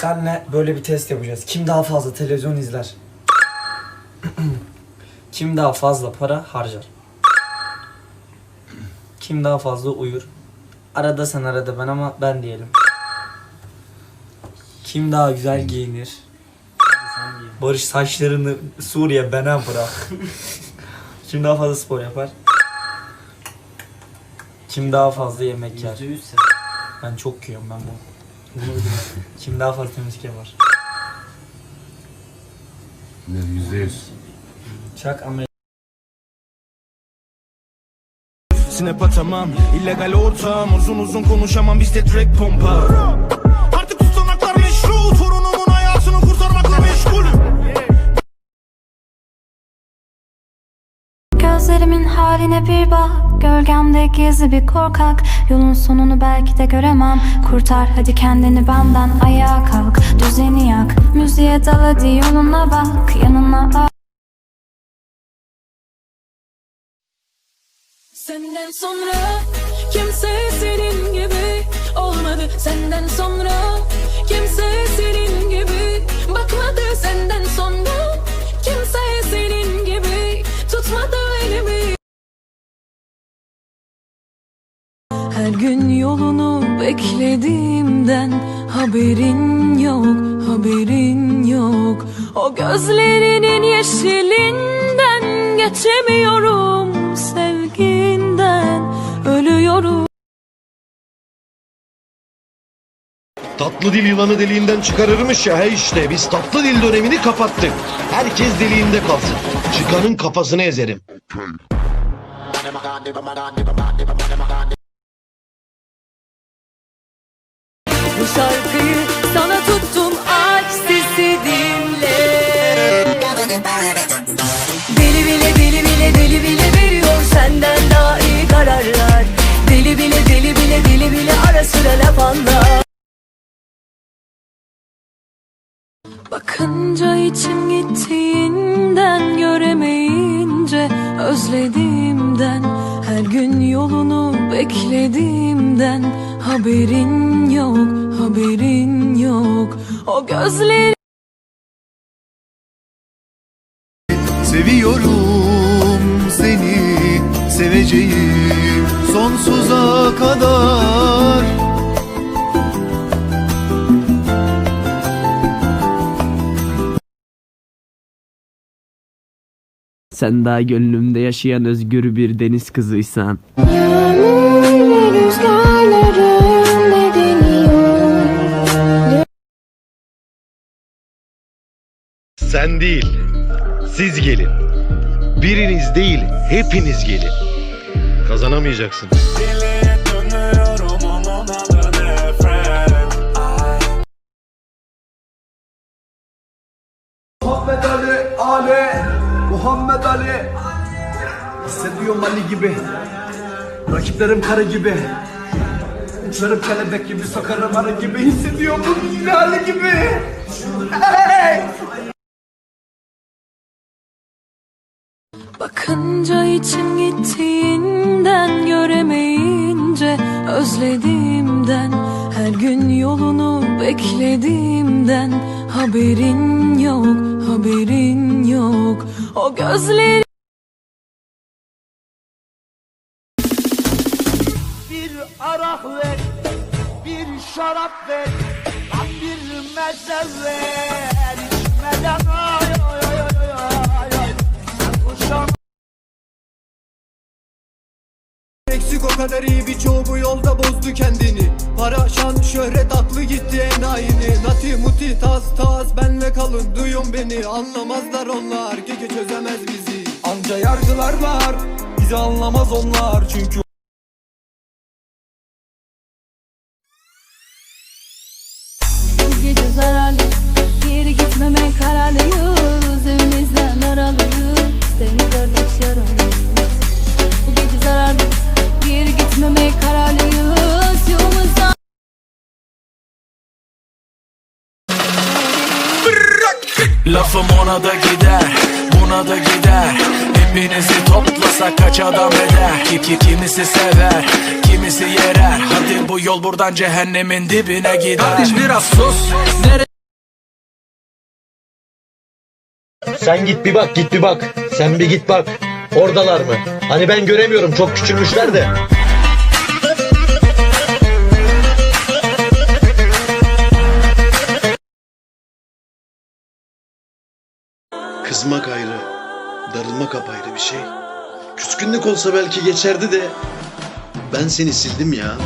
Senle böyle bir test yapacağız. Kim daha fazla televizyon izler? Kim daha fazla para harcar? Kim daha fazla uyur? Arada sen arada ben ama ben diyelim. Kim daha güzel giyinir? Barış saçlarını Suriye bana bırak. Kim daha fazla spor yapar? Kim daha fazla yemek yer? Ben çok yiyorum ben bu. Kim daha fazla temizlik yapar? Yüzde yüz. Çak ama Snap atamam illegal ortam Uzun uzun konuşamam bizde direkt pompa Gözlerimin haline bir bak. Gölgemde gizli bir korkak. Yolun sonunu belki de göremem. Kurtar hadi kendini benden Ayağa kalk. Düzeni yak. Müziğe dal hadi yoluna bak. Yanına al Senden sonra kimse senin gibi olmadı. Senden sonra kimse senin yolunu beklediğimden haberin yok, haberin yok. O gözlerinin yeşilinden geçemiyorum sevginden ölüyorum. Tatlı dil yılanı deliğinden çıkarırmış ya he işte biz tatlı dil dönemini kapattık. Herkes deliğinde kalsın. Çıkanın kafasını ezerim. Bu şarkıyı sana tuttum aç sesi dinle. Deli bile deli bile deli bile veriyor senden daha iyi kararlar. Deli bile deli bile deli bile ara sıra laf anlar. Bakınca içim gittiğinden göremeyince özlediğimden her gün yolunu beklediğimden haberin yok haberin yok o gözleri Seviyorum seni, seveceğim sonsuza kadar. Sen daha gönlümde yaşayan özgür bir deniz kızıysan Sen değil. Siz gelin. Biriniz değil hepiniz gelin. Kazanamayacaksın. Muhammed Ali, Ali, Muhammed Ali. Hissediyorum Ali gibi. Rakiplerim karı gibi. Uçlarım kelebek gibi, sokarım arı gibi. Hissediyorum Ali gibi. Hey! Bakınca içim gittiğinden göremeyince özlediğimden her gün yolunu beklediğimden haberin yok haberin yok. O gözleri Bir arak ver Bir şarap ver bir meze ver İçmeden ay Eksik o kadar iyi birçoğu bu yolda bozdu kendini. Para, şan, şöhret aklı gitti en aynı Nati, muti, tas, tas benle kalın duyun beni. Anlamazlar onlar, gece çözemez bizi. Anca yargılarlar, bizi anlamaz onlar. Çünkü Lafım ona da gider da gider Hepinizi toplasak kaç adam eder ki, ki Kimisi sever kimisi yerer Hadi bu yol buradan cehennemin dibine gider Kardeş biraz sus Nere Sen git bir bak git bir bak. Sen bir git bak. Oradalar mı? Hani ben göremiyorum çok küçülmüşler de. Kızmak ayrı, darılmak apayrı bir şey. Küskünlük olsa belki geçerdi de ben seni sildim ya.